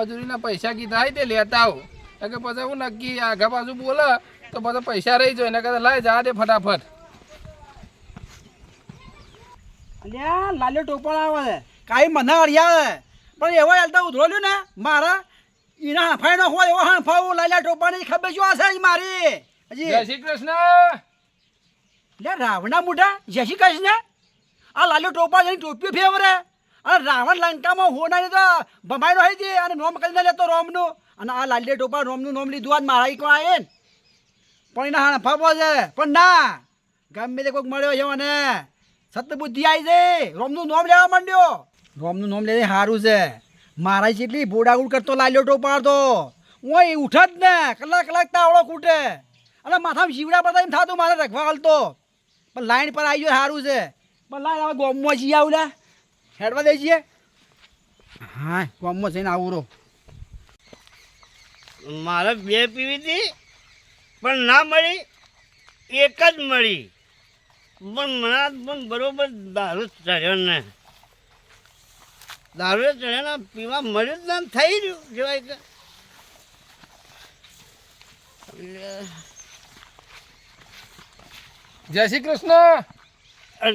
મજૂરીના પૈસા કીધા હોય તે લેતા આવો. કે પછી હું નક્કી આગા પાછું બોલે તો પછી પૈસા રહી જાય એના કરતા લાય જા દે ફટાફટ. અલ્યા લાલ્યો ટોપણ આવે છે. કાંઈ મને અડિયા પણ એવો હાલતા ઉધરો લ્યો ને મારા એના હાંફાઈ ન હોય એવો હાંફાવું લાલ્યા ટોપાની ખબર શું હશે મારી? હજી. જય શ્રી કૃષ્ણ. લે રાવણા મોઢા? જય શ્રી કૃષ્ણ. આ લાલ્યો ટોપા જઈને ટોપી ફેવરે. અને રાવણ લંકામાં હોનાની તો ભમાઈ નો છે અને નોમ કરીને લેતો રોમનું. અને આ લાલ્ય ટોપા રોમનું નોમ લીધું આજ મારા ઈકો આવે પણ એના હાંફાવો છે. પણ ના, ગમે તે કોઈક મળ્યો છે મને. સતબુદ્ધિ આવી છે. રોમનું નોમ લેવા માંડ્યો. રોમનું નોમ લે સારું છે. મારા જેટલી બોડાગુડ કરતો લાલ્યો ટોપા તો હું એ ઉઠ જ ને, કલાક કલાક તાવડો કૂટે અને માથામાં જીવડા પડતા એમ થતું મારે રખવા હાલતો પણ લાઈન પર આવી ગયો સારું છે. પણ લાઈન હવે ગોમમાં જઈ આવું હેડવા દઈ છીએ હા ગોમમાં જઈને આવું રહો. મારે બે પીવી હતી પણ ના મળી એક જ મળી. પણ મને પણ બરોબર દારૂ ચડ્યો ને. દારૂ ચડ્યો ને પીવા મળ્યું જ ના થઈ રહ્યું કહેવાય કે જય શ્રી કૃષ્ણ. અરે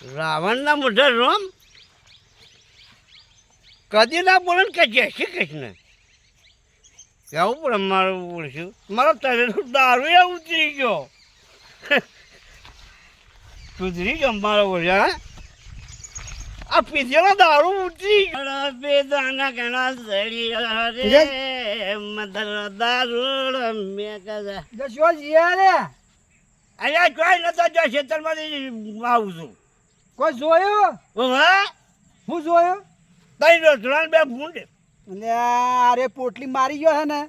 રાવણના મોઢા રોમ? કદી ના બોલે કે જય શ્રી કૃષ્ણ. કેવું પડે મારું બોલશું? મારો તરેલું દારૂ એ ઉતરી ગયો. સુધરી ગયો મારો બોલ્યા આ પીધેલો દારૂ ઉતરી ગયો. બેદાના ઘણા સળિયા રે મધર દારૂ મેં કદા. જશો જીયા રે અહીંયા કોઈ નતો જો ખેતરમાંથી આવું છું. કોઈ જોયું? હા હું? જોયું? તઈ રસોડા બે ભૂંડ. લે અરે પોટલી મારી ગયો છે ને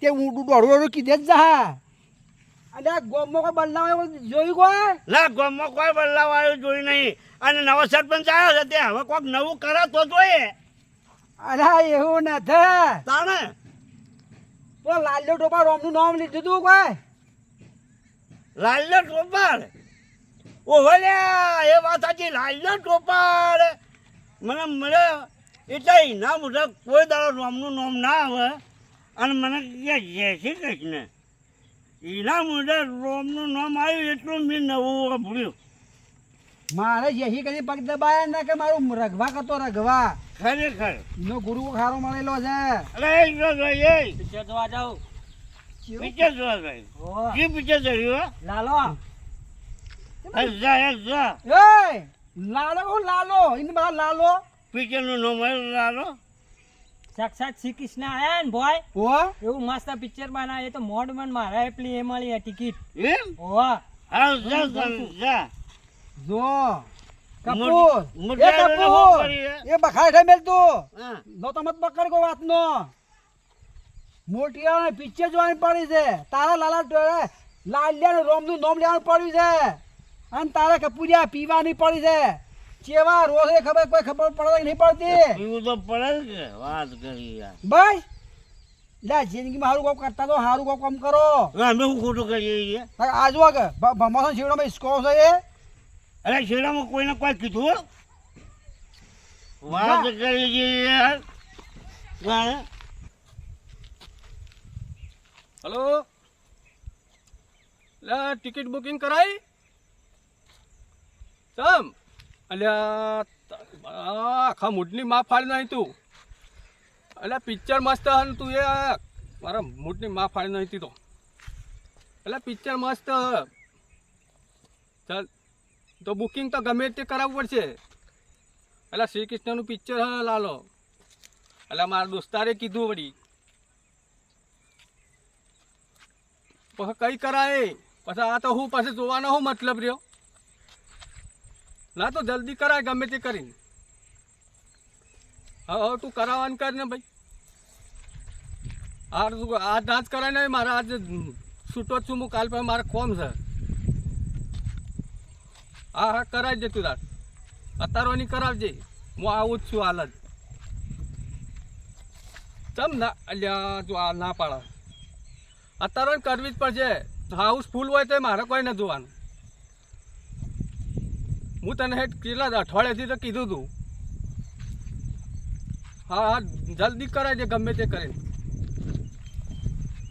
તે ઊંડું દોડું દોડું કીધે જ જા. અને આ ગોમમાં કોઈ બદલાવ જોયું કોઈ? લા ગામમાં કોઈ બદલાવ આવ્યો જોયું નહીં. અને નવો સરપંચ આવ્યો છે તે હવે કોઈક નવું કરે તો જોઈએ. અરે એવું નથી. તાણે? તો લાલ્યો ટોપા રોમનું નામ લીધું તું કોઈ? લાલ્યો ટોપાળ? ઓહો લ્યા એ વાત સાચી લાલ્યો ટોપાર મને મળે એટલે એના બધા કોઈ દાડો રોમનું નામ ના આવે. અને મને કે જય શ્રી કૃષ્ણ. એના મુદ્દે રોમનું નામ આવ્યું એટલું મેં નવું ભૂલ્યું મારે જેહી કદી પગ દબાયા ના કે મારું રઘવા કરતો રઘવા? ખરેખર. એનો ગુરુ ખારો મળેલો છે. અરે એ જો પિક્ચર જોવા જાઉં. પિક્ચર જોવા ભાઈ કી પિક્ચર જોયું લાલો. જા જા લાલો હું લાલો એને બહાર લાલો. પિક્ચરનું નામ લાલો. સાક્ષાત શ્રી કૃષ્ણ આયા ને ભાઈ? ઓ એવું મસ્ત પિક્ચર બનાવે તો મોડ મન મારા પેલી એ મળી ટિકિટ. એમ? ઓવા હા જા જા જા. જો કપૂર એ કપૂર લોકો કરી હે. મેલ તું નો તો મત પકડ કો વાત નો મોટી પિક્ચર જોવાની પડી છે. તારા લાલા લાલિયા રોમનું નોમ લેવાનું પડ્યું છે. અને તારે કપૂરિયા પીવાની પડી છે. કેવા રોજ ખબર કોઈ ખબર પડે નહીં પડતી. પીવું તો પડે કે વાત કરી યાર. બસ લે જિંદગીમાં સારું કોમ કરતા તો સારું કામ કામ કરો. અમે શું ખોટું કરીએ છીએ? આજ વાગ ભમાસન શેડામાં ઇસ્કો છે એ? અરે શેડામાં કોઈને કોઈ કીધું વાત કરી યાર. હા. હલો? લે ટિકિટ બુકિંગ કરાઈ? ચમ. અલ્યા આખા મૂડની માફ ફાડી નહીં તું. એટલે પિક્ચર મસ્ત હન તું એ. મારા મૂડની માફ ફાડી નહીં તો એટલે પિક્ચર મસ્ત ચાલ, તો બુકિંગ તો ગમે તે કરાવવું પડશે. એટલે શ્રી કૃષ્ણનું પિક્ચર હ, લાલો. એટલે મારા દોસ્તારે કીધું વળી. પછી કઈ કરાય? પછી આ તો હું પાસે જોવાનો હું મતલબ રહ્યો. ના તો જલ્દી કરાય, ગમે તે કરીને. હા હવે તું કરાવવાનું કર ને ભાઈ. હા તું આજ નાચ કરાય ને મારે આજ છૂટો જ છું, હું કાલ પછી મારે કોમ છે. હા હા, કરાવી દે તું તાર અત્યારે નહીં કરાવજે. હું આવું જ છું હાલ જ. ચમ ના, અલ્યા, તું આ ના પાડા. અત્યારે કરવી જ પડશે. હાઉસ ફૂલ હોય તો મારે કોઈ ન જોવાનું. હું તને હેઠ કેટલા અઠવાડિયાથી તો કીધું તું. હા હા જલ્દી કરાય છે ગમે તે કરે.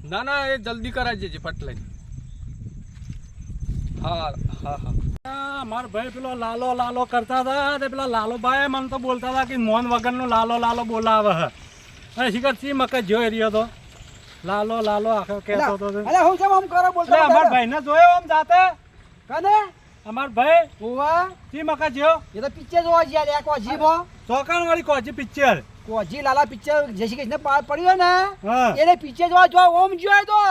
ના ના એ જલ્દી કરાય છે પટલે હા હા હા. મારા ભાઈ પેલો લાલો લાલો કરતા હતા તે પેલા લાલોભાઈ મને તો બોલતા હતા કે મોન વગરનો લાલો લાલો બોલાવે હે. અને શિખર સી મકે જોઈ રહ્યો તો લાલો લાલો આખો કહેતો હતો અરે હું કેમ આમ કરો બોલતો મારા ભાઈને જોયો આમ જાતે? કને? અમાર ભાઈ ઓવા સી મકે જ્યો એ તો પિક્ચર જોવા ગયા લે કોજી મો ચોકાણ વાળી કોચી પિક્ચર કોજી લાલા પિક્ચર જય શ્રી કૃષ્ણ પાર પડ્યો ને એને પિક્ચર જોવા જો ઓમ જોય તો.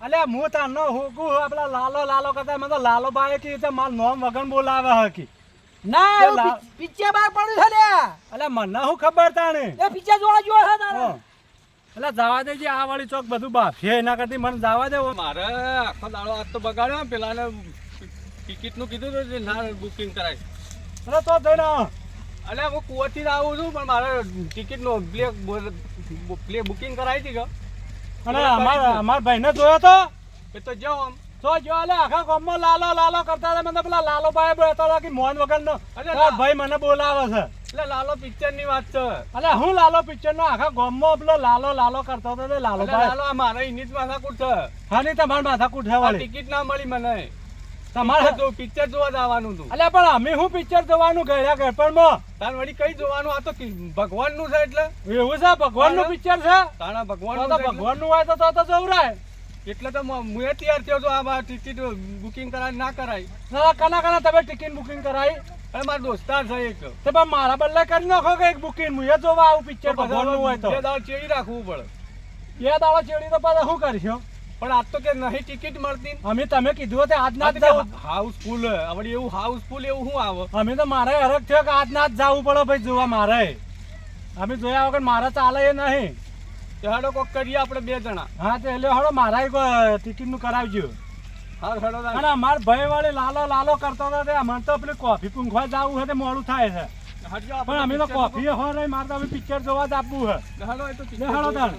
અલે હું તારનો હોકું આપલા લાલો લાલો કરતા મને તો લાલો બાય કે તે માર નોમ વગર બોલાવે હકી ના તે પિક્ચર બહાર પડ્યું છે લે અલે મને હું ખબર તાણે? એ પિક્ચર જોવા જો છે તારે. એટલે જવા દેજે આ વાળી ચોક બધું બાફીએ એના કરતી મને જવા દે. મારે આખો દાડો આજ તો બગાડ્યો પેલાને ટિકિટનું કીધું હતું કે ના બુકિંગ કરાય. અરે તો જઈને અલ્યા હું કુવરથી જ આવું છું પણ મારે ટિકિટનો પ્લે પ્લે બુકિંગ કરાવી હતી કે? અને અમાર અમારા ભાઈને જોયો તો? એ તો જો આમ. તો જો અલે આખા ગામમાં લાલો લાલો કરતા હતા. મને પેલા લાલો ભાઈ બોલતા હતા કે મોહન વગરનો. અરે ભાઈ મને બોલાવે છે. એટલે લાલો પિક્ચરની વાત છે. અલે હું લાલો પિક્ચર નો આખા ગામમાં પેલો લાલો લાલો કરતો હતો. લાલો ભાઈ લાલો મારે એની જ માથાકૂટ છે. હા નહીં તમારે માથા છે ટિકિટ ના મળી મને. તમારે તો જો- પિક્ચર જોવા જવાનું હતું અલે પણ અમે હું પિક્ચર જોવાનું ગયા ગળપણમાં તાર વળી કઈ જોવાનું? આ તો ભગવાનનું છે એટલે. એવું છે? ભગવાનનું પિક્ચર છે? તાણા ભગવાન તો એટલે. ભગવાનનું હોય તો તો તો જવરાય. એટલે તો હું એ તૈયાર થયો છું આ ટિકિટ બુકિંગ કરાય ના કરાય. કના કના તમે ટિકિટ બુકિંગ કરાવી અરે મારા દોસ્તાર છે એક. તો પણ મારા બદલે કરી નાખો કે એક બુકિંગ હું એ જોવા આવું પિક્ચર ભગવાનનું હોય તો. બે દાળ ચેડી રાખવું પડે. બે દાડો ચેડી તો પાછા શું કરશો? પણ આજ તો કે નહીં ટિકિટ મળતી. અમે તમે કીધું હતું આજ ના જ હાઉસફુલ. વળી એવું હાઉસફુલ એવું શું આવે? અમે તો મારે હરખ થયો કે આજ ના જ જવું પડે ભાઈ જોવા મારે અમે જોયા વગર મારે ચાલે એ નહીં. તો હેડો કોક કરીએ આપણે બે જણા. હા તો એટલે હળો મારા ટિકિટનું કરાવજો. હા હેડો. અને અમાર ભાઈ વાળી લાલો લાલો કરતો હતો મને તો પેલી કોફી પૂંખવા જવું છે તે મોડું થાય છે. પણ અમે તો કોફી હો નહીં મારે તો હવે પિક્ચર જોવા જ આપવું હે હેડો હેડો તાણ.